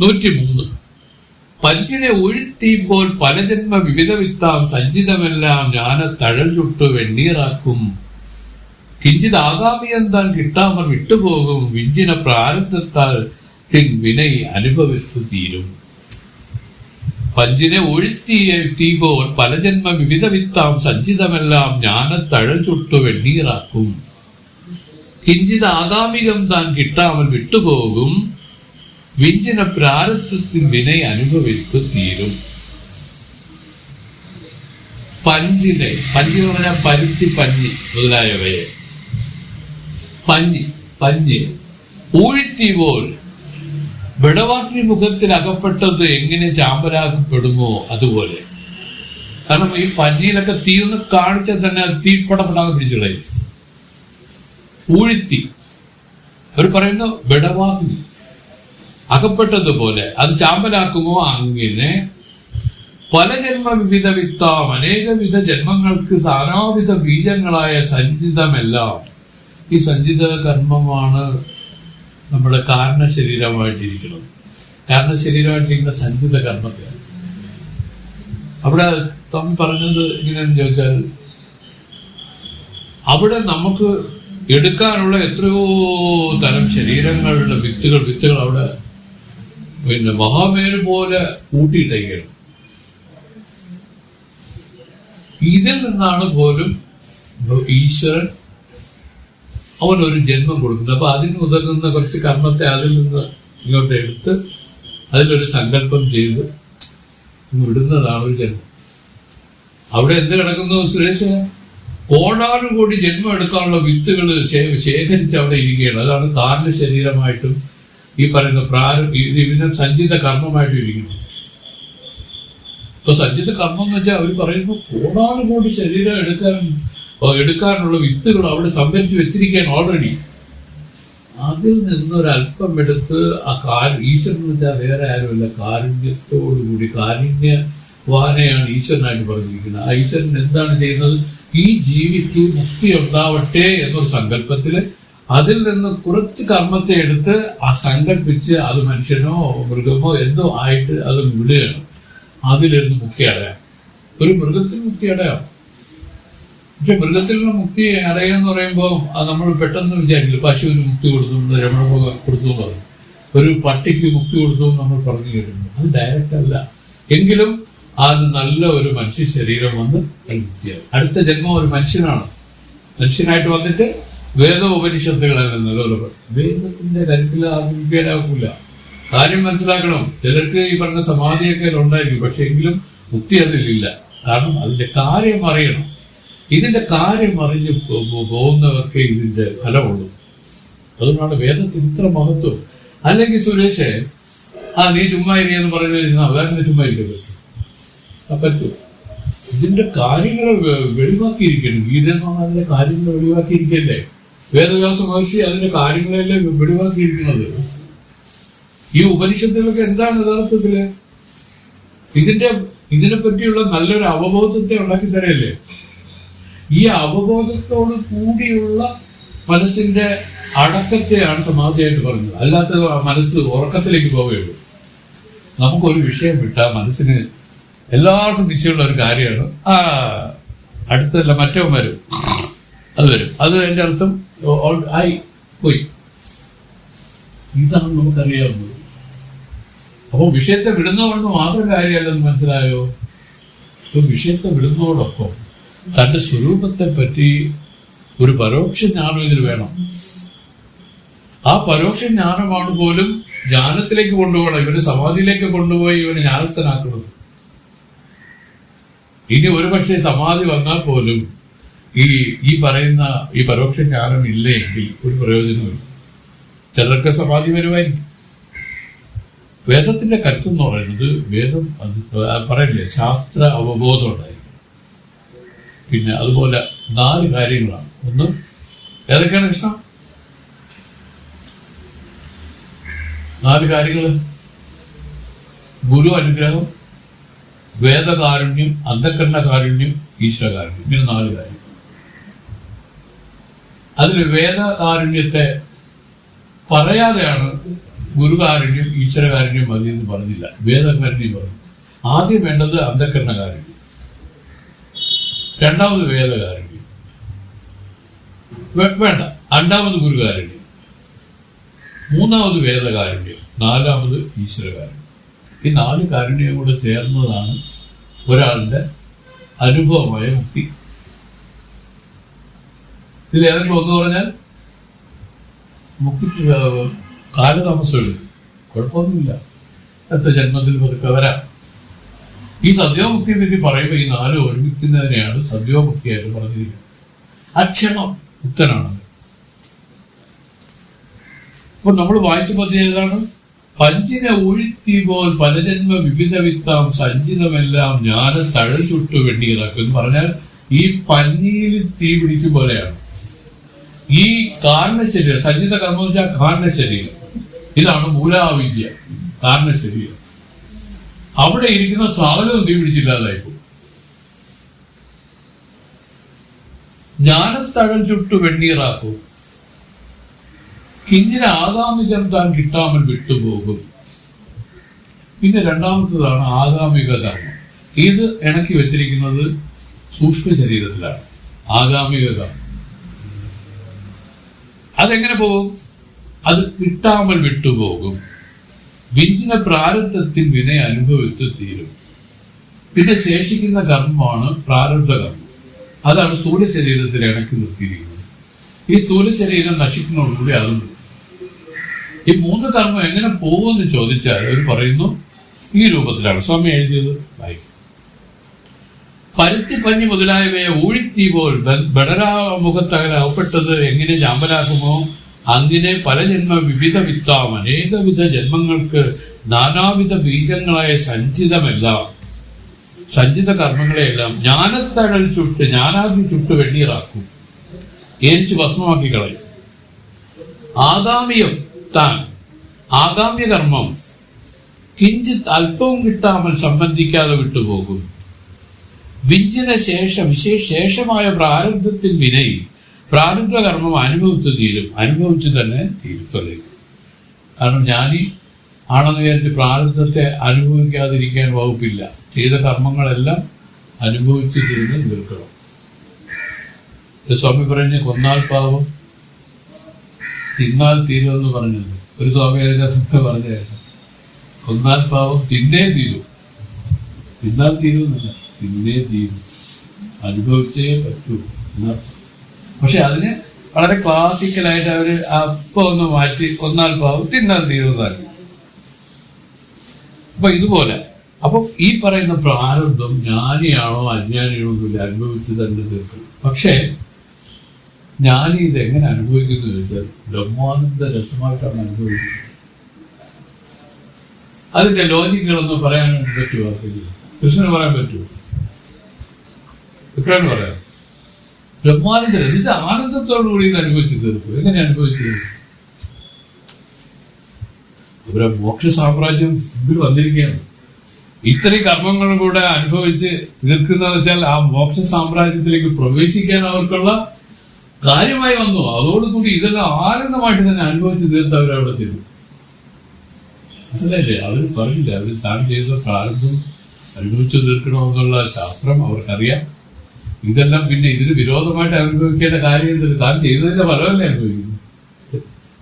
നൂറ്റിമൂന്ന്. പഞ്ചിനെ ഒഴുത്തിയപ്പോൾ പലജന്മ വിവിധ വിത്താം സഞ്ചിതമെല്ലാം ഞാന തഴൽ ചുട്ടു വെണ്ണീറാക്കും. കിഞ്ചിത് ആകാമി താൻ കിട്ടാമർ വിട്ടുപോകും. വിഞ്ചിന പ്രാരബ്ധത്താൽ തിൻ വിനയി അനുഭവിച്ചു തീരും. പഞ്ചിനെ ഒഴുത്തിയപ്പോൾ പലജന്മ വിവിധ വിത്താം സഞ്ചിതമെല്ലാം ഞാന തഴൽ ചുട്ടു വെണ്ണീറാക്കും. കിഞ്ചിത് ആകാമികം താൻ കിട്ടാമൽ വിട്ടുപോകും. വിഞ്ചിന പ്രാരത്വത്തിൽ വിനയ അനുഭവിച്ചു തീരും. പഞ്ചിനെ പഞ്ചി എന്ന് പറഞ്ഞാൽ പരുത്തി പഞ്ഞി മുതലായവയെ. പഞ്ഞി പഞ്ഞി. ഊഴ്ത്തിപോൽ വിടവാക്കി മുഖത്തിൽ അകപ്പെട്ടത് എങ്ങനെ ചാമ്പലാക്കപ്പെടുമോ അതുപോലെ. കാരണം ഈ പഞ്ഞിയിലൊക്കെ തീ ഒന്ന് കാണിച്ചാൽ തന്നെ തീപ്പടപ്പെടാതെ പിടിച്ചുകളയും. ഊഴ്ത്തി. അവർ പറയുന്നു വിടവാഗ്നി അകപ്പെട്ടതുപോലെ. അത് ചാമ്പലാക്കുമോ? അങ്ങനെ. പല ജന്മ വിവിധ വിത്താം. അനേകവിധ ജന്മങ്ങൾക്ക് നാനാവിധ ബീജങ്ങളായ സഞ്ചിതമെല്ലാം. ഈ സഞ്ചിത കർമ്മമാണ് നമ്മുടെ കാരണ ശരീരമായിട്ടിരിക്കുന്നത് കാരണ ശരീരമായിട്ടിരിക്കുന്ന സഞ്ചിത കർമ്മത്തെ. അവിടെ തം പറഞ്ഞത് എങ്ങനെയാന്ന് ചോദിച്ചാൽ അവിടെ നമുക്ക് എടുക്കാനുള്ള എത്രയോ തരം ശരീരങ്ങളുടെ വിത്തുകൾ വിത്തുകൾ അവിടെ പിന്നെ മഹാമേരു പോലെ കൂട്ടിയിട്ടെങ്കിൽ ഇതിൽ നിന്നാണ് പോലും ഈശ്വരൻ അവൻ ഒരു ജന്മം കൊടുക്കുന്നത്. അപ്പൊ അതിന് നിന്ന് കുറച്ച് കർമ്മത്തെ അതിൽ നിന്ന് ഇങ്ങോട്ട് എടുത്ത് അതിലൊരു സങ്കല്പം ചെയ്ത് വിടുന്നതാണ് ഒരു ജന്മം. അവിടെ എന്ത് കിടക്കുന്നു സുരേഷ്? കോടാനുകൂടി ജന്മം എടുക്കാനുള്ള വിത്തുകൾ ശേഖരിച്ച് അവിടെ ഇരിക്കുകയാണ്. അതാണ് കാരണ ശരീരമായിട്ടും ഈ പറയുന്ന പ്രാരം ഇതിനെ സഞ്ചിത കർമ്മമായിട്ട് ഇരിക്കുന്നു. ഇപ്പൊ സഞ്ചിത കർമ്മം എന്ന് വെച്ചാൽ അവർ പറയുന്നു കോടാനുകൂടി ശരീരം എടുക്കാൻ എടുക്കാനുള്ള വിത്തുകൾ അവിടെ സംഭരിച്ചു വെച്ചിരിക്കാൻ ഓൾറെഡി അതിൽ നിന്നൊരല്പം എടുത്ത് ആ കാർ ഈശ്വരൻ എന്ന് വെച്ചാൽ വേറെ ആരുമല്ല കാരുണ്യത്തോടുകൂടി കാരുണ്യവാനെയാണ് ഈശ്വരനായിട്ട് പറഞ്ഞിരിക്കുന്നത്. ആ ഈശ്വരൻ എന്താണ് ചെയ്യുന്നത്? ഈ ജീവിക്ക് മുക്തി ഉണ്ടാവട്ടെ എന്നൊരു സങ്കല്പത്തിൽ അതിൽ നിന്ന് കുറച്ച് കർമ്മത്തെ എടുത്ത് ആ സങ്കല്പിച്ച് അത് മനുഷ്യനോ മൃഗമോ എന്തോ ആയിട്ട് അത് വിടുകയാണ്. അതിലിരുന്ന് മുക്തി അടയാം. ഒരു മൃഗത്തിൽ മുക്തി അടയാം. പക്ഷെ മൃഗത്തിൽ നിന്ന് മുക്തി അടയുക എന്ന് പറയുമ്പോൾ അത് നമ്മൾ പെട്ടെന്ന് വിചാരിക്കില്ല. പശുവിന് മുക്തി കൊടുത്തു രമണ കൊടുത്തു എന്ന് പറഞ്ഞു ഒരു പട്ടിക്ക് മുക്തി കൊടുത്തു നമ്മൾ പറഞ്ഞു കേട്ടിട്ടുണ്ട്. അത് ഡയറക്റ്റ് അല്ല. എങ്കിലും അത് നല്ല ഒരു മനുഷ്യ ശരീരം വന്ന് അടുത്ത ജന്മം ഒരു മനുഷ്യനാണ്. മനുഷ്യനായിട്ട് വന്നിട്ട് വേദ ഉപനിഷത്തുകളല്ല നിലവിലുള്ള വേദത്തിന്റെ കരുത്തിൽ ആകില്ല കാര്യം മനസ്സിലാക്കണം. ചിലർക്ക് ഈ പറഞ്ഞ സമാധിയൊക്കെ ഉണ്ടായിരിക്കും. പക്ഷെ എങ്കിലും മുക്തി അതിലില്ല കാരണം അതിന്റെ കാര്യം അറിയണം. ഇതിന്റെ കാര്യം അറിഞ്ഞ് പോകുന്നവർക്ക് ഇതിന്റെ ഫലമുള്ളൂ. അതുകൊണ്ടാണ് വേദത്തിന് ഇത്ര മഹത്വം. അല്ലെങ്കിൽ സുരേഷ് ആ നീ ചുമ്മാ ഇരിയെന്ന് പറഞ്ഞു അവകാശം ചുമ്മാ ഇല്ല പറ്റൂ. ഇതിന്റെ കാര്യങ്ങൾ വെളിവാക്കിയിരിക്കണം. ഗീത എന്ന് അതിന്റെ കാര്യങ്ങൾ വെളിവാക്കിയിരിക്കല്ലേ? വേദവ്യാസ മഹർഷി അതിന്റെ കാര്യങ്ങളെല്ലാം വെളിവാക്കിയിരിക്കുന്നത് ഈ ഉപനിഷത്തുകളൊക്കെ എന്താണ് യഥാർത്ഥത്തിൽ? ഇതിന്റെ ഇതിനെ പറ്റിയുള്ള നല്ലൊരു അവബോധത്തെ ഉണ്ടാക്കി തരല്ലേ ഈ അവബോധത്തോട് കൂടിയുള്ള മനസ്സിന്റെ അടക്കത്തെയാണ് സമാധിയായിട്ട് പറഞ്ഞത് അല്ലാത്ത മനസ്സ് ഉറക്കത്തിലേക്ക് പോവുകയുള്ളൂ നമുക്കൊരു വിഷയം വിട്ടാൽ മനസ്സിന് എല്ലാവർക്കും നിശ്ചയമുള്ള ഒരു കാര്യമാണ്. ആ അടുത്തല്ല മറ്റവന്മാരും. അത് വരും. അത് എന്റെ അർത്ഥം ആയി പോയി. ഇതാണ് നമുക്കറിയാവുന്നത്. അപ്പോൾ വിഷയത്തെ വിടുന്നതുകൊണ്ട് മാത്രം കാര്യമല്ലെന്ന് മനസ്സിലായോ? ഇപ്പൊ വിഷയത്തെ വിടുന്നതോടൊപ്പം തന്റെ സ്വരൂപത്തെ പറ്റി ഒരു പരോക്ഷ ജ്ഞാനം ഇതിൽ വേണം. ആ പരോക്ഷ ജ്ഞാനമാണ് പോലും ജ്ഞാനത്തിലേക്ക് കൊണ്ടുപോകണം. ഇവന് സമാധിയിലേക്ക് കൊണ്ടുപോയി ഇവന് ജ്ഞാനസ്ഥനാക്കുന്നത്. ഇനി ഒരുപക്ഷെ സമാധി വന്നാൽ പോലും ഈ ഈ പറയുന്ന ഈ പരോക്ഷ ജ്ഞാനം ഇല്ലെങ്കിൽ ഒരു പ്രയോജനമില്ല ചിലർക്ക് വരുമായിരിക്കും വേദത്തിന്റെ കരുത്തെന്ന് പറയുന്നത് വേദം അത് പറയില്ലേ ശാസ്ത്ര അവബോധം ഉണ്ടായിരിക്കും. പിന്നെ അതുപോലെ നാല് കാര്യങ്ങളാണ്. ഒന്ന് ഏതൊക്കെയാണ് കൃഷ്ണ? നാല് കാര്യങ്ങൾ ഗുരു അനുഗ്രഹം വേദകാരുണ്യം അന്ധക്കരണ കാരുണ്യം ഈശ്വരകാരുണ്യം. ഇങ്ങനെ നാല് കാര്യം അതിൽ വേദകാരുണ്യത്തെ പറയാതെയാണ് ഗുരുകാരുണ്യം ഈശ്വരകാരുണ്യം മതി എന്ന് പറഞ്ഞില്ല. വേദകാരുണ്യം പറഞ്ഞു. ആദ്യം വേണ്ടത് അന്ധകരണകാരുണ്യം. രണ്ടാമത് വേദകാരുണ്യം. വേണ്ട. രണ്ടാമത് ഗുരുകാരുണ്യം. മൂന്നാമത് വേദകാരുണ്യം. നാലാമത് ഈശ്വരകാരുണ്യം. ഈ നാല് കാരുണ്യം കൂടെ ചേർന്നതാണ് ഒരാളുടെ അനുഭവമായ മുക്തി. ഇതിൽ ഏതെങ്കിലും ഒന്ന് പറഞ്ഞാൽ മുക്തി കാലതാമസമുണ്ട്. കുഴപ്പമൊന്നുമില്ല. അടുത്ത ജന്മത്തിൽ പതുക്കെ വരാം. ഈ സദ്യോമുക്തിയെ പറ്റി പറയുമ്പോൾ ഈ നാല് ഒരുമിക്കുന്നതിനെയാണ് സദ്യോമുക്തിയായിട്ട് പറഞ്ഞിരിക്കുന്നത്. അക്ഷമം മുക്തനാണ് അപ്പൊ നമ്മൾ വായിച്ച പദ്ധതി ഏതാണ്? പഞ്ചിന ഉഴുത്തി പോൽ പലജന്മ വിവിധ വിത്താം സഞ്ചിതമെല്ലാം ഞാൻ തഴൽ ചുട്ടു എന്ന് പറഞ്ഞാൽ ഈ പഞ്ഞിയിൽ തീ പിടിക്കും പോലെയാണ്. ഈ കാരണ ശരീരം സഞ്ചിത കർമ്മം വെച്ചാൽ കാരണ ശരീരം. ഇതാണ് മൂലാവിദ്യ കാരണ ശരീരം. അവിടെ ഇരിക്കുന്ന സാധനം തീ പിടിച്ചില്ലാതായിപ്പോ ജ്ഞാനത്തഴൽ ചുട്ടു വെണ്ണീറാക്കും. കിഞ്ഞിന് ആകാമികം താൻ കിട്ടാമൻ വിട്ടുപോകും. പിന്നെ രണ്ടാമത്തതാണ് ആഗാമിക കർമ്മം. ഇത് ഇണക്കി വെച്ചിരിക്കുന്നത് സൂക്ഷ്മ ശരീരത്തിലാണ് ആഗാമിക അതെങ്ങനെ പോകും? അത് കിട്ടാമൽ വിട്ടുപോകും. വിഞ്ചിന പ്രാരബ്ധത്തിൽ വിനയ അനുഭവിച്ചു തീരും. പിന്നെ ശേഷിക്കുന്ന കർമ്മമാണ് പ്രാരബ്ധ കർമ്മം. അതാണ് സ്ഥൂല ശരീരത്തിൽ ഇണക്കി നിർത്തിയിരിക്കുന്നത്. ഈ സ്ഥൂല ശരീരം നശിക്കുന്നതോടുകൂടി അതും ഈ മൂന്ന് കർമ്മം എങ്ങനെ പോകുമെന്ന് ചോദിച്ചാൽ അവർ പറയുന്നു ഈ രൂപത്തിലാണ്. സ്വാമി എഴുതിയത് വായിക്കും. പരുത്തി പഞ്ഞി മുതലായവയെ ഊഴിത്തീ പോൽ ബടരാമുഖത്തകരാവപ്പെട്ടത് എങ്ങനെ ജാമ്പലാകുമോ? അങ്ങനെ പല ജന്മ വിവിധ വിത്താം അനേകവിധ ജന്മങ്ങൾക്ക് നാനാവിധ ബീജങ്ങളായ സഞ്ചിതമെല്ലാം സഞ്ചിത കർമ്മങ്ങളെയെല്ലാം ജ്ഞാനത്തഴൽ ചുട്ട് ജ്ഞാനാഗ്നി ചുട്ട് വെണ്ണീറാക്കും. ഏരിച്ച് ഭസ്മമാക്കി കളയും. ആഗാമിയം താൻ ആഗാമ്യ കർമ്മം കിഞ്ചിത് അല്പവും കിട്ടാമൽ സംബന്ധിക്കാതെ വിട്ടുപോകും വിഞ്ചിന ശേഷ വിശേഷ ശേഷമായ പ്രാരബ്ധത്തിൽ വിനയി. പ്രാരബ്ധ കർമ്മം അനുഭവിച്ചു തീരും. അനുഭവിച്ചു തന്നെ തീർത്തലയും. കാരണം ജ്ഞാനി ആണെന്ന് വിചാരിച്ച് പ്രാരബ്ധത്തെ അനുഭവിക്കാതിരിക്കാൻ വകുപ്പില്ല. ചെയ്ത കർമ്മങ്ങളെല്ലാം അനുഭവിച്ചു തീർന്ന് തീർക്കണം സ്വാമി പറഞ്ഞ കൊന്നാൽ പാവം തിന്നാൽ തീരുമെന്ന് പറഞ്ഞത്. ഒരു സ്വാമി അതിനകത്ത് പറഞ്ഞായിരുന്നു. കൊന്നാൽ പാവം തിന്നേ തീരും. തിന്നാൽ തീരുമെന്നല്ല തീരും അനുഭവിച്ചേ പറ്റൂ. പക്ഷെ അതിന് വളരെ ക്ലാസിക്കലായിട്ട് അവർ അപ്പം ഒന്ന് മാറ്റി ഒന്നാൽ പാവം തിന്നാൽ തീരുന്നതാക്കി അപ്പൊ ഇതുപോലെ. അപ്പൊ ഈ പറയുന്ന പ്രാരംഭം ജ്ഞാനിയാണോ അജ്ഞാനിയാണോ എന്നില്ല അനുഭവിച്ച് തന്നെ തീർക്കും പക്ഷേ ജ്ഞാനി ഇത് എങ്ങനെ അനുഭവിക്കുന്നു ചോദിച്ചാൽ ബ്രഹ്മാനന്ദ രസമായിട്ടാണ് അനുഭവിക്കുന്നത്. അതിന്റെ ലോജിക്കുകളൊന്നും പറയാൻ പറ്റുമോ? കൃഷ്ണന് പറയാൻ പറ്റുമോ? വിക്രമന് പറയാം. ബ്രഹ്മാനന്ദ ഇത് ആനന്ദത്തോടു കൂടി ഇത് അനുഭവിച്ചു തീർക്കും. എങ്ങനെ അനുഭവിച്ചു അവരെ മോക്ഷ സാമ്രാജ്യം മുമ്പിൽ വന്നിരിക്കുകയാണ്. ഇത്രയും കർമ്മങ്ങളും കൂടെ അനുഭവിച്ച് തീർക്കുന്നതെന്ന് വെച്ചാൽ ആ മോക്ഷ സാമ്രാജ്യത്തിലേക്ക് പ്രവേശിക്കാൻ അവർക്കുള്ള കാര്യമായി വന്നു. അതോടുകൂടി ഇതെല്ലാം ആനന്ദമായിട്ട് തന്നെ അനുഭവിച്ച് തീർത്ത് അവരവിടെ തരും. മനസ്സിലായില്ലേ? അവർ പറഞ്ഞില്ല? അവർ താൻ ചെയ്ത പ്രാരംഭം അനുഭവിച്ചു തീർക്കണമെന്നുള്ള ശാസ്ത്രം അവർക്കറിയാം. ഇതെല്ലാം പിന്നെ ഇതിന് വിരോധമായിട്ട് അനുഭവിക്കേണ്ട കാര്യം എന്തൊരു താൻ ചെയ്തതിന്റെ ഫലമല്ലേ അനുഭവിക്കുന്നു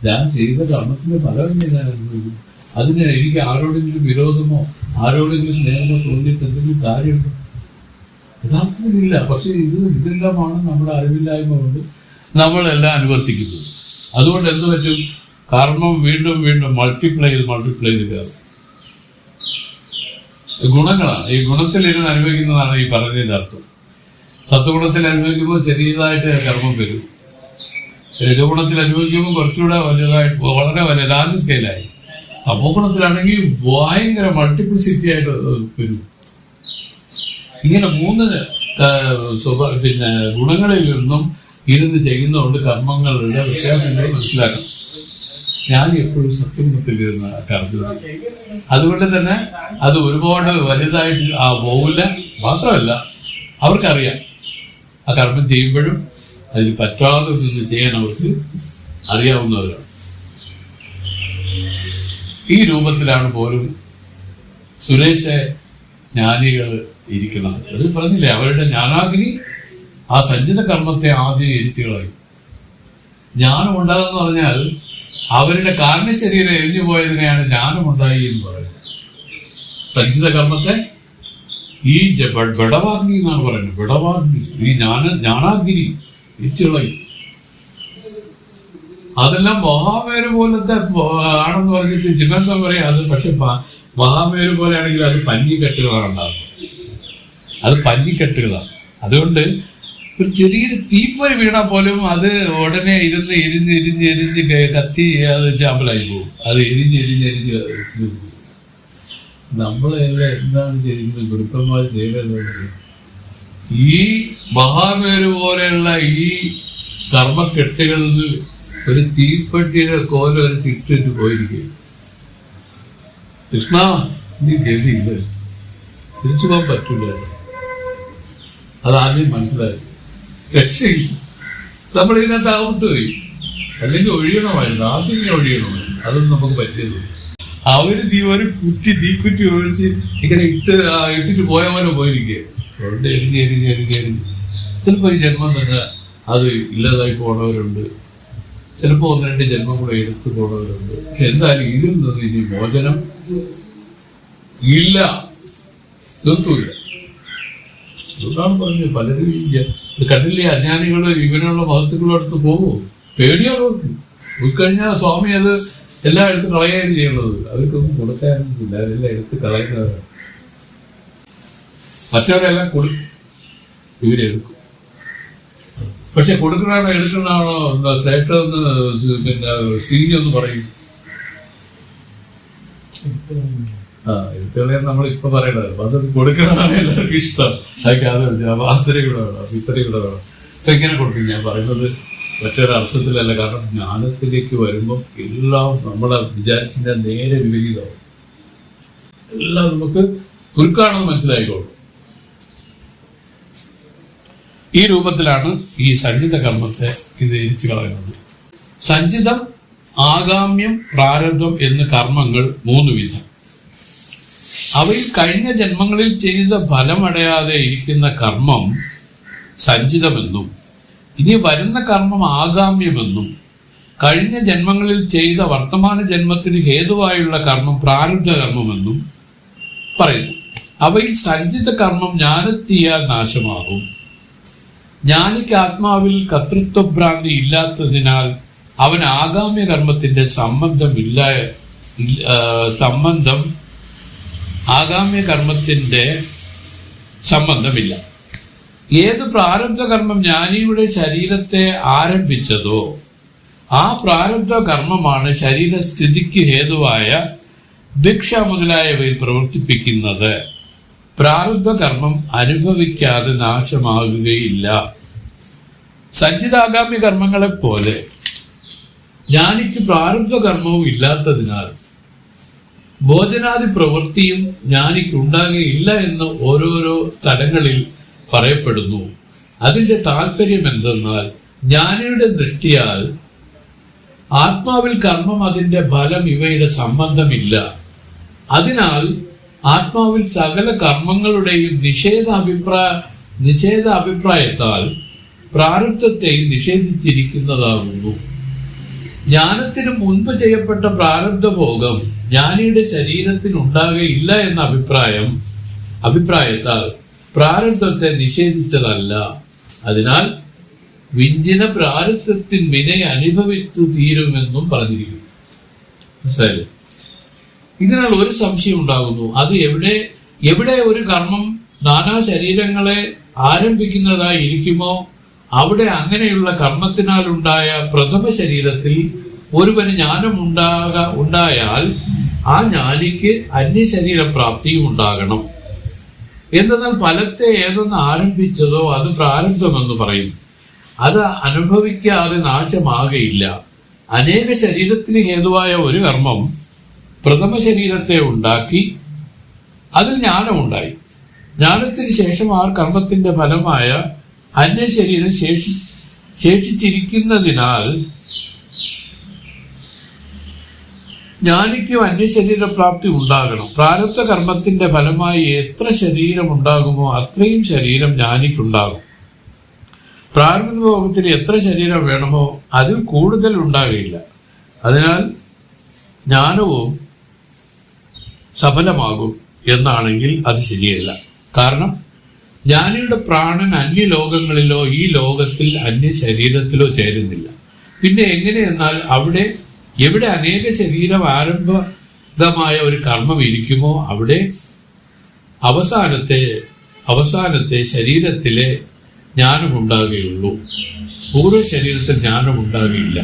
ഞാൻ ചെയ്ത കർമ്മത്തിന്റെ ഫലമല്ലേ ഞാൻ അനുഭവിക്കുന്നു അതിന് എനിക്ക് ആരോടെങ്കിലും വിരോധമോ ആരോടെങ്കിലും സ്നേഹമോ തോന്നിയിട്ട് എന്തെങ്കിലും കാര്യമുണ്ടോ? യഥാർത്ഥത്തിലില്ല. പക്ഷെ ഇത് ഇതെല്ലാമാണ് നമ്മുടെ അറിവില്ലായ്മ കൊണ്ട് നമ്മളെല്ലാം അനുവർത്തിക്കുന്നത്. അതുകൊണ്ട് എന്ത് പറ്റും? കർമ്മം വീണ്ടും വീണ്ടും മൾട്ടിപ്ലൈ ചെയ്ത് മൾട്ടിപ്ലൈ ചെയ്ത് കയറും. ഗുണങ്ങളാണ്. ഈ ഗുണത്തിൽ ഇരുന്ന് അനുഭവിക്കുന്നതാണ് ഈ പറഞ്ഞതിന്റെ അർത്ഥം. സത്വഗുണത്തിൽ അനുഭവിക്കുമ്പോൾ ചെറിയതായിട്ട് കർമ്മം വരും. രജഗുണത്തിൽ അനുഭവിക്കുമ്പോൾ കുറച്ചുകൂടെ വലുതായിട്ട് വളരെ വലിയ ലാർജ് സ്കെയിലായി തമോഗുണത്തിലാണെങ്കിൽ ഭയങ്കര മൾട്ടിപ്ലിസിറ്റി ആയിട്ട് വരും. ഇങ്ങനെ മൂന്ന് പിന്നെ ഗുണങ്ങളിൽ നിന്നും ഇരുന്ന് ചെയ്യുന്നതുകൊണ്ട് കർമ്മങ്ങളുടെ വ്യത്യാസങ്ങൾ മനസ്സിലാക്കണം. ഞാൻ എപ്പോഴും സത്യഗുണത്തിൽ ഇരുന്ന് കർമ്മം അതുകൊണ്ട് തന്നെ അത് ഒരുപാട് വലുതായിട്ട് ആ പോകില്ല മാത്രമല്ല അവർക്കറിയാം. ആ കർമ്മം ചെയ്യുമ്പോഴും അതിന് പറ്റാതെ നിന്ന് ചെയ്യാൻ അവർക്ക് അറിയാവുന്നവരാണ്. ഈ രൂപത്തിലാണ് പോലും സുരേഷ ജ്ഞാനികൾ ഇരിക്കുന്നത്. അത് പറഞ്ഞില്ലേ അവരുടെ ജ്ഞാനാഗ്നി ആ സഞ്ചിത കർമ്മത്തെ ആദ്യം എരിച്ചു കളയും. ജ്ഞാനം ഉണ്ടാകുന്ന പറഞ്ഞാൽ അവരുടെ കാരണശരീരം എരിഞ്ഞു പോയതിനെയാണ് ജ്ഞാനം ഉണ്ടായി എന്ന് പറയുന്നത്. സഞ്ചിത കർമ്മത്തെ ഈ വിടവാഗ്നി എന്നാണ് പറയുന്നത്. വിടവാഗ്നി. ഈ ജ്ഞാന ജ്ഞാനാഗ്നി. എരിച്ചു കളയും അതെല്ലാം മഹാമേര് പോലത്തെ ആണെന്ന് പറഞ്ഞിട്ട് ചിന്നസ്വാമി പറയാം അത് പക്ഷെ മഹാമേര് പോലെയാണെങ്കിൽ അത് പഞ്ഞിക്കെട്ടുകളാണ് ഉണ്ടാകുന്നത് അത് പഞ്ഞിക്കെട്ടുകളാണ്. അതുകൊണ്ട് ഒരു ചെറിയൊരു തീപ്പൊരി വീണാൽ പോലും അത് ഉടനെ ഇരുന്ന് എരിഞ്ഞ് എരിഞ്ഞ് എരിഞ്ഞ് കത്തി അത് ചാമ്പലായി പോകും. അത് എരിഞ്ഞ് എരിഞ്ഞ് എരിഞ്ഞ്. നമ്മളെല്ലാം എന്താണ് ചെയ്യുന്നത്? ഗുരുക്കന്മാർ ചെയ്യേണ്ടത് ഈ മഹാമേരു പോലെയുള്ള ഈ കർമ്മക്കെട്ടുകളിൽ ഒരു തീപ്പെട്ടിയുടെ കോല ഒരു ചിട്ടിട്ട് പോയിരിക്കും കൃഷ്ണ നീ ഗതിയില്ല തിരിച്ചു പോകാൻ പറ്റില്ല അതാദ്യം മനസ്സിലായി. രക്ഷയില്ല. നമ്മൾ ഇതിനകത്ത് പോയി അല്ലെങ്കിൽ ഒഴിയണമായിരുന്നു. ആദ്യം ഇങ്ങനെ ഒഴിയണമായിരുന്നു. അതൊന്നും നമുക്ക് പറ്റിയത് അവർ തീ ഒരു കുറ്റി തീക്കുറ്റി ഒഴിച്ച് ഇങ്ങനെ ഇട്ട് ഇട്ടിട്ട് പോയ പോലെ പോയിരിക്കുക കൊണ്ട് എരിഞ്ഞ് എരിഞ്ഞ് എരിഞ്ഞ് എരിഞ്ഞ്. ഈ ജന്മം തന്നെ അത് ഇല്ലാതായി പോണവരുണ്ട്. ചിലപ്പോൾ ഒന്ന് രണ്ട് ജന്മം കൂടെ എടുത്തു പോണവരുണ്ട്. പക്ഷെ എന്തായാലും ഇതിൽ നിന്ന് ഇനി മോചനം ഇല്ല. തീർത്തുമില്ല അതുകൊണ്ടാണ് പറഞ്ഞത് പലരും ഇല്ല കണ്ടില്ലേ? അജ്ഞാനികൾ ഇവനുള്ള മഹത്തുക്കളും അടുത്ത് പോകുമോ പേടിയാണ് പോയിക്കഴിഞ്ഞാൽ സ്വാമി അത് എല്ലാം എടുത്ത് കളയുകയാണ് ചെയ്യുന്നത്. അവർക്കൊന്നും കൊടുക്കാനൊന്നുമില്ല അതെല്ലാം എടുത്ത് കളയുന്നവരാണ് മറ്റവരെല്ലാം കൊടു ഇവരെടുക്കും പക്ഷെ കൊടുക്കണാണോ എടുക്കണാണോ എന്താ സേട്ടെന്ന് പിന്നെ സീനിയൊന്ന് പറയും. ആ എഴുത്തുകളെ നമ്മൾ ഇപ്പൊ പറയണത്. അത് കൊടുക്കണതാണ് എല്ലാവർക്കും ഇഷ്ടം. അതൊക്കെ അത് അപ്പൊ അത്രയും കൂടെ വേണം. ഇത്രയും കൂടെ വേണം. അപ്പൊ ഇങ്ങനെ കൊടുക്കും. ഞാൻ പറയുന്നത് മറ്റൊരർത്ഥത്തിലല്ല. കാരണം ജ്ഞാനത്തിലേക്ക് വരുമ്പം എല്ലാം നമ്മളെ വിചാരിച്ചിന്റെ നേരെ വിപരീതമാവും. എല്ലാം നമുക്ക് കുരുക്കാണെന്ന് മനസ്സിലായിക്കോളും. ഈ രൂപത്തിലാണ് ഈ സഞ്ചിത കർമ്മത്തെ ഇത് ഇരിച്ചു കളയുന്നത്. സഞ്ചിതം ആഗാമ്യം പ്രാരബ്ധം എന്ന കർമ്മങ്ങൾ മൂന്ന് വിധം. അവയിൽ കഴിഞ്ഞ ജന്മങ്ങളിൽ ചെയ്ത ഫലമടയാതെ ഇരിക്കുന്ന കർമ്മം സഞ്ചിതമെന്നും ഇനി വരുന്ന കർമ്മം ആഗാമ്യമെന്നും കഴിഞ്ഞ ജന്മങ്ങളിൽ ചെയ്ത വർത്തമാന ജന്മത്തിന് ഹേതുവായുള്ള കർമ്മം പ്രാരബ്ധ കർമ്മമെന്നും പറയുന്നു. അവയിൽ സഞ്ചിത കർമ്മം ജ്ഞാനത്തിയാൽ നാശമാകും. ജ്ഞാനിക്ക് ആത്മാവിൽ കർത്തൃത്വഭ്രാന്തി ഇല്ലാത്തതിനാൽ അവൻ ആഗാമ്യ കർമ്മത്തിന്റെ സംബന്ധമില്ല സംബന്ധം ആഗാമ്യ കർമ്മത്തിന്റെ സംബന്ധമില്ല. ഏത് പ്രാരബ്ധ കർമ്മം ജ്ഞാനിയുടെ ശരീരത്തെ ആരംഭിച്ചതോ ആ പ്രാരബ്ധ കർമ്മമാണ് ശരീരസ്ഥിതിക്ക് ഹേതുവായ ഭിക്ഷ മുതലായവയിൽ പ്രവർത്തിപ്പിക്കുന്നത്. പ്രാരബ്ധ കർമ്മം അനുഭവിക്കാതെ നാശമാകുകയില്ല. സഞ്ചിതാഗാമി കർമ്മങ്ങളെ പോലെ ജ്ഞാനിക്ക് പ്രാരബ്ധ കർമ്മവും ഇല്ലാത്തതിനാൽ ഭോജനാദി പ്രവൃത്തിയും ജ്ഞാനിക്ക് ഉണ്ടാകുകയില്ല എന്ന് ഓരോരോ തലങ്ങളിൽ പറയപ്പെടുന്നു. അതിന്റെ താല്പര്യം എന്തെന്നാൽ ജ്ഞാനിയുടെ ദൃഷ്ടിയാൽ ആത്മാവിൽ കർമ്മം അതിന്റെ ഫലം ഇവയുടെ സംബന്ധമില്ല. അതിനാൽ ആത്മാവിൽ സകല കർമ്മങ്ങളുടെയും നിഷേധ അഭിപ്രായ നിഷേധ അഭിപ്രായത്താൽ പ്രാരബ്ധത്തെയും നിഷേധിച്ചിരിക്കുന്നതാകുന്നു. ജ്ഞാനത്തിന് മുൻപ് ചെയ്യപ്പെട്ട പ്രാരബ്ധ ഭോഗം ജ്ഞാനിയുടെ ശരീരത്തിനുണ്ടാകുകയില്ല എന്ന അഭിപ്രായം അഭിപ്രായത്താൽ പ്രാരബ്ധത്തെ നിഷേധിച്ചതല്ല. അതിനാൽ വിഞ്ചിന പ്രാരബ്ധത്തിൻ വിനയ അനുഭവിച്ചു തീരുമെന്നും പറഞ്ഞിരിക്കുന്നു. മനസ്സിലായില്ലേ? ഇതിനാൽ ഒരു സംശയം ഉണ്ടാകുന്നു. അത് എവിടെ എവിടെ ഒരു കർമ്മം നാനാ ശരീരങ്ങളെ ആരംഭിക്കുന്നതായി ഇരിക്കുമോ അവിടെ അങ്ങനെയുള്ള കർമ്മത്തിനാൽ ഉണ്ടായ പ്രഥമ ശരീരത്തിൽ ഒരുവന് ജ്ഞാനം ഉണ്ടാക ഉണ്ടായാൽ ആ ജ്ഞാനിക്ക് അന്യശരീരപ്രാപ്തിയും ഉണ്ടാകണം. എന്തെന്നാൽ ഫലത്തെ ഏതൊന്ന് ആരംഭിച്ചതോ അത് പ്രാരബ്ധമെന്ന് പറയും അത് അനുഭവിക്കാതെ നാശമാകയില്ല. അനേക ശരീരത്തിന് ഹേതുവായ ഒരു കർമ്മം പ്രഥമ ശരീരത്തെ ഉണ്ടാക്കി അതിൽ ജ്ഞാനമുണ്ടായി ജ്ഞാനത്തിന് ശേഷം ആ കർമ്മത്തിന്റെ ഫലമായ അന്യശരീരം ശേഷി ശേഷിച്ചിരിക്കുന്നതിനാൽ ജ്ഞാനിക്കും അന്യശരീരപ്രാപ്തി ഉണ്ടാകണം. പ്രാരബ്ധ കർമ്മത്തിന്റെ ഫലമായി എത്ര ശരീരം ഉണ്ടാകുമോ അത്രയും ശരീരം ജ്ഞാനിക്കുണ്ടാകും. പ്രാരബ്ധ ഭോഗത്തിന് എത്ര ശരീരം വേണമോ അതിൽ കൂടുതൽ ഉണ്ടാകില്ല. അതിനാൽ ജ്ഞാനവും സഫലമാകും എന്നാണെങ്കിൽ അത് ശരിയല്ല. കാരണം ജ്ഞാനിയുടെ പ്രാണൻ അന്യലോകങ്ങളിലോ ഈ ലോകത്തിൽ അന്യ ശരീരത്തിലോ ചേരുന്നില്ല. പിന്നെ എങ്ങനെയെന്നാൽ അവിടെ എവിടെ അനേക ശരീരം ആരംഭമായ ഒരു കർമ്മം ഇരിക്കുമോ അവിടെ അവസാനത്തെ അവസാനത്തെ ശരീരത്തിലെ ജ്ഞാനമുണ്ടാകുകയുള്ളൂ. പൂർവ ശരീരത്തിൽ ജ്ഞാനമുണ്ടാകുകയില്ല.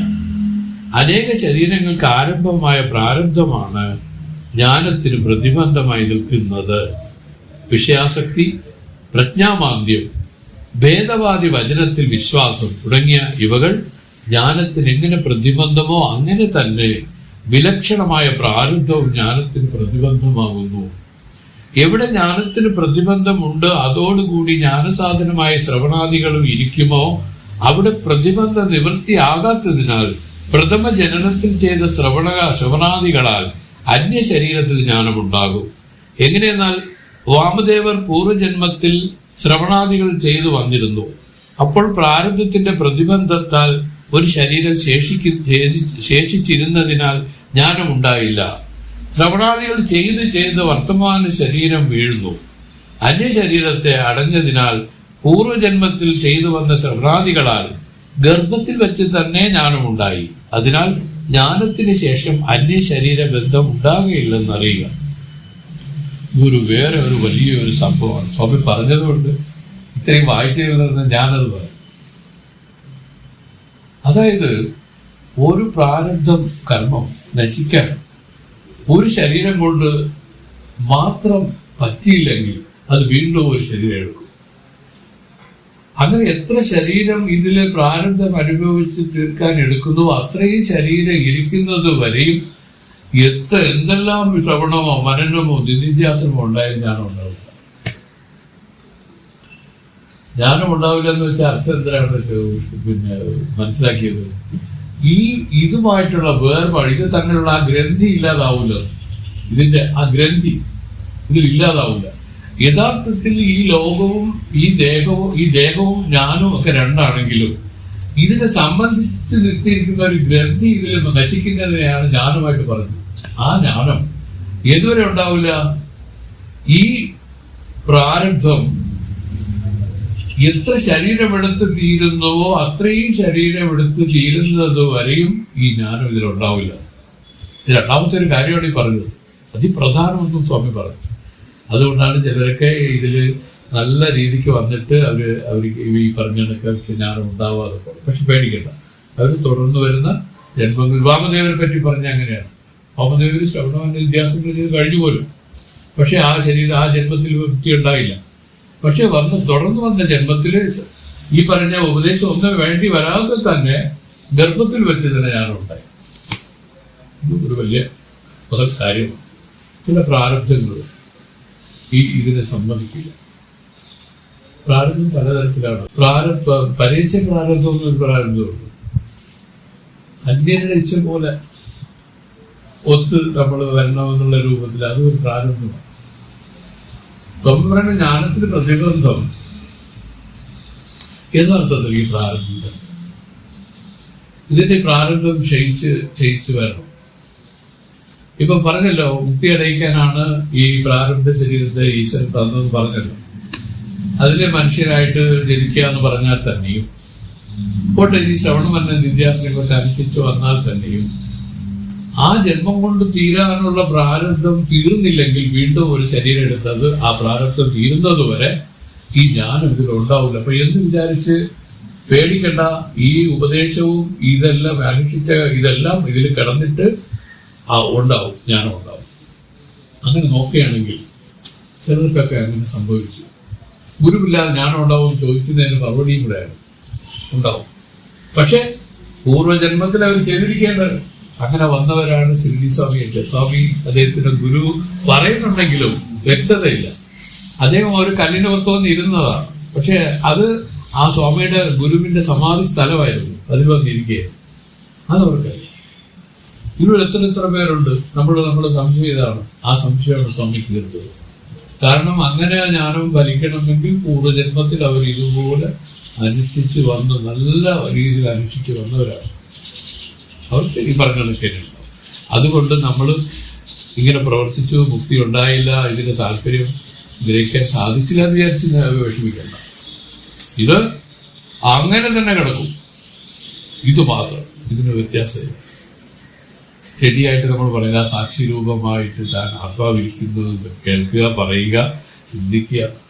അനേക ശരീരങ്ങൾക്ക് ആരംഭമായ പ്രാരബ്ധമാണ് ജ്ഞാനത്തിന് പ്രതിബന്ധമായി നിൽക്കുന്നത് വിഷയാസക്തി പ്രജ്ഞാമാന്ദ്യം ഭേദവാദി വചനത്തിൽ വിശ്വാസം തുടങ്ങിയ ഇവകൾ ജ്ഞാനത്തിന് എങ്ങനെ പ്രതിബന്ധമോ അങ്ങനെ തന്നെ വിലക്ഷണമായ പ്രാരബ്ധവും ജ്ഞാനത്തിന് പ്രതിബന്ധമാകുന്നു. എവിടെ ജ്ഞാനത്തിന് പ്രതിബന്ധമുണ്ട് അതോടുകൂടി ജ്ഞാനസാധനമായ ശ്രവണാദികളും ഇരിക്കുമോ? അവിടെ പ്രതിബന്ധ നിവൃത്തിയാകാത്തതിനാൽ പ്രഥമ ജനനത്തിൽ ചെയ്ത ശ്രവണ ശ്രവണാദികളാൽ അന്യ ശരീരത്തിൽ ജ്ഞാനമുണ്ടാകും. എങ്ങനെയെന്നാൽ വാമദേവർ പൂർവജന്മത്തിൽ ശ്രവണാദികൾ ചെയ്തു വന്നിരുന്നു. അപ്പോൾ പ്രാരബ്ധത്തിന്റെ പ്രതിബന്ധത്താൽ ഒരു ശരീരം ശേഷിക്ക് ശേഷിച്ചിരുന്നതിനാൽ ജ്ഞാനമുണ്ടായില്ല. ശ്രവണാദികൾ ചെയ്ത് ചെയ്ത് വർത്തമാന ശരീരം വീഴുന്നു. അന്യ ശരീരത്തെ അടഞ്ഞതിനാൽ പൂർവജന്മത്തിൽ ചെയ്തു വന്ന ശ്രവണാദികളാൽ ഗർഭത്തിൽ വെച്ച് തന്നെ ജ്ഞാനമുണ്ടായി. അതിനാൽ ജ്ഞാനത്തിന് ശേഷം അന്യ ശരീര ബന്ധം ഉണ്ടാകുകയില്ലെന്നറിയുക ഇതൊരു വേറെ ഒരു വലിയൊരു സംഭവമാണ്. സ്വാമി പറഞ്ഞതുകൊണ്ട് ഇത്രയും വായിച്ചു ഞാനത് പറയും. അതായത് ഒരു പ്രാരബ്ധം കർമ്മം നശിക്കാൻ ഒരു ശരീരം കൊണ്ട് മാത്രം പറ്റിയില്ലെങ്കിൽ അത് വീണ്ടും ഒരു ശരീരം എടുക്കും. അങ്ങനെ എത്ര ശരീരം ഇതിലെ പ്രാരബ്ധം അനുഭവിച്ച് തീർക്കാൻ എടുക്കുന്നു അത്രയും ശരീരം ഇരിക്കുന്നത് വരെയും എത്ര എന്തെല്ലാം ശ്രവണമോ മനനമോ നിധിധ്യാസമോ ഉണ്ടായിരുന്നാണ് ജ്ഞാനം ഉണ്ടാവില്ല ജ്ഞാനം ഉണ്ടാവില്ല എന്ന് വെച്ചാൽ അർത്ഥം എന്തിനാണ് പിന്നെ മനസ്സിലാക്കിയത്? ഈ ഇതുമായിട്ടുള്ള വേർപാട് ഇത് തമ്മിലുള്ള ആ ഗ്രന്ഥി ഇല്ലാതാവില്ല ഇതിന്റെ ആ ഗ്രന്ഥി ഇതിൽ ഇല്ലാതാവില്ല യഥാർത്ഥത്തിൽ ഈ ലോകവും ഈ ദേഹവും ഈ ദേഹവും ഞാനും ഒക്കെ രണ്ടാണെങ്കിലും ഇതിനെ സംബന്ധിച്ച് നിർത്തിയിരിക്കുന്ന ഒരു ഗ്രന്ഥി ഇതിൽ നശിക്കുന്നതിനെയാണ് ജ്ഞാനമായിട്ട് പറഞ്ഞത്. ആ ജ്ഞാനം ഏതുവരെ ഉണ്ടാവില്ല? ഈ പ്രാരബ്ധം എത്ര ശരീരമെടുത്ത് തീരുന്നുവോ അത്രയും ശരീരമെടുത്ത് തീരുന്നത് വരെയും ഈ ജ്ഞാനം ഇതിലുണ്ടാവില്ല. ഇത് രണ്ടാമത്തെ ഒരു കാര്യമാണ് ഈ പറഞ്ഞത്. അതിപ്രധാനമെന്നും സ്വാമി പറഞ്ഞു. അതുകൊണ്ടാണ് ചിലരൊക്കെ ഇതിൽ നല്ല രീതിക്ക് വന്നിട്ട് അവർ അവർക്ക് ഈ പറഞ്ഞ കണക്ക് ജ്ഞാനം ഉണ്ടാവാതെ പോകും പക്ഷെ പേടിക്കണ്ട. അവർ തുടർന്ന് വരുന്ന ജന്മങ്ങൾ. വാമദേവനെ പറ്റി പറഞ്ഞ അങ്ങനെയാണ്. വാമദേവർ ശ്രവണ വിദ്യാസങ്ങൾ ചെയ്ത് കഴിഞ്ഞു പോലും. പക്ഷെ ആ ശരീരം ആ ജന്മത്തിൽ വൃത്തി ഉണ്ടായില്ല പക്ഷെ വന്ന് തുടർന്ന് വന്ന ജന്മത്തിൽ ഈ പറഞ്ഞ ഉപദേശം ഒന്നും വേണ്ടി വരാതെ തന്നെ ഗർഭത്തിൽ വെച്ച് തന്നെ ഞാനുണ്ടായി ഒരു വലിയ കാര്യമാണ് ചില പ്രാരബ്ധങ്ങൾ ഈ ഇതിനെ സംബന്ധിക്കില്ല. പ്രാരബ്ധം പലതരത്തിലാണ്. പ്രാരബ്ധ പരീക്ഷ പ്രാരബ്ധം എന്നൊരു പ്രാരബ്ധമുണ്ട്. അന്യരുടെ ഇച്ഛ പോലെ ഒത്ത് നമ്മൾ വരണമെന്നുള്ള രൂപത്തിൽ അതൊരു പ്രാരബ്ധമാണ്. തൊമ്പറയുടെ ജ്ഞാനത്തിന് പ്രതിബന്ധം യഥാർത്ഥത്തിൽ ഈ പ്രാരംഭം ഇതിന്റെ പ്രാരബ്ധം ക്ഷയിച്ച് ക്ഷയിച്ചു വരണം. ഇപ്പൊ പറഞ്ഞല്ലോ മുക്തി അടയിക്കാനാണ് ഈ പ്രാരബ്ധ ശരീരത്തെ ഈശ്വരൻ തന്നെന്ന് പറഞ്ഞല്ലോ. അതിനെ മനുഷ്യരായിട്ട് ജനിക്കുക എന്ന് പറഞ്ഞാൽ തന്നെയും പോട്ടെ ഈ ശ്രവണമല്ല എന്ന കൊണ്ട് അനുഷ്ഠിച്ചു വന്നാൽ തന്നെയും ആ ജന്മം കൊണ്ട് തീരാനുള്ള പ്രാരബ്ധം തീർന്നില്ലെങ്കിൽ വീണ്ടും ഒരു ശരീരം എടുത്തത് ആ പ്രാരബ്ധം തീരുന്നത് വരെ ഈ ജ്ഞാനം ഇതിൽ ഉണ്ടാവില്ല അപ്പൊ എന്ന് വിചാരിച്ച്? പേടിക്കണ്ട. ഈ ഉപദേശവും ഇതെല്ലാം അനുഷ്ഠിച്ച ഇതെല്ലാം ഇതിൽ കിടന്നിട്ട് ആ ഉണ്ടാവും ജ്ഞാനം ഉണ്ടാവും. അങ്ങനെ നോക്കുകയാണെങ്കിൽ ചിലർക്കൊക്കെ അങ്ങനെ സംഭവിച്ചു. ഗുരുവില്ലാതെ ജ്ഞാനം ഉണ്ടാവും ചോദിക്കുന്നതിന് മറുപടിയും കൂടെയാണ് ഉണ്ടാവും. പക്ഷെ പൂർവജന്മത്തിൽ അവർ ചെയ്തിരിക്കേണ്ടത് അങ്ങനെ വന്നവരാണ് ശ്രീ സ്വാമിയൊക്കെ സ്വാമി അദ്ദേഹത്തിന്റെ ഗുരു പറയുന്നുണ്ടെങ്കിലും വ്യക്തതയില്ല. അദ്ദേഹം ഒരു കല്ലിന് പുറത്ത് വന്നിരുന്നതാണ്. പക്ഷെ അത് ആ സ്വാമിയുടെ ഗുരുവിന്റെ സമാധി സ്ഥലമായിരുന്നു. അതിൽ വന്നിരിക്കുകയാണ്. അതവർക്കറിയാം ഇവിടെ എത്ര എത്ര പേരുണ്ട്? നമ്മൾ നമ്മൾ സംശയം ഇതാണ്. ആ സംശയമാണ് സ്വാമി തീർത്തത്. കാരണം അങ്ങനെ ജ്ഞാനം ഫലിക്കണമെങ്കിൽ പൂർവജന്മത്തിൽ അവർ ഇതുപോലെ അനുഷ്ഠിച്ച് വന്ന് നല്ല രീതിയിൽ അനുഷ്ഠിച്ച് വന്നവരാണ്. അവർക്ക് ഈ പറഞ്ഞ കേട്ടു അതുകൊണ്ട് നമ്മൾ ഇങ്ങനെ പ്രവർത്തിച്ചു മുക്തി ഉണ്ടായില്ല ഇതിന് താല്പര്യം ഗ്രഹിക്കാൻ സാധിച്ചില്ല എന്ന് വിചാരിച്ച് വിഷമിക്കണ്ട. ഇത് അങ്ങനെ തന്നെ കിടക്കും. ഇത് മാത്രം. ഇതിന് വ്യത്യാസമില്ല. സ്റ്റഡി ആയിട്ട് നമ്മൾ പറയുക സാക്ഷി രൂപമായിട്ട് താൻ ആത്മാവിരിക്കുന്നത് കേൾക്കുക പറയുക ചിന്തിക്കുക.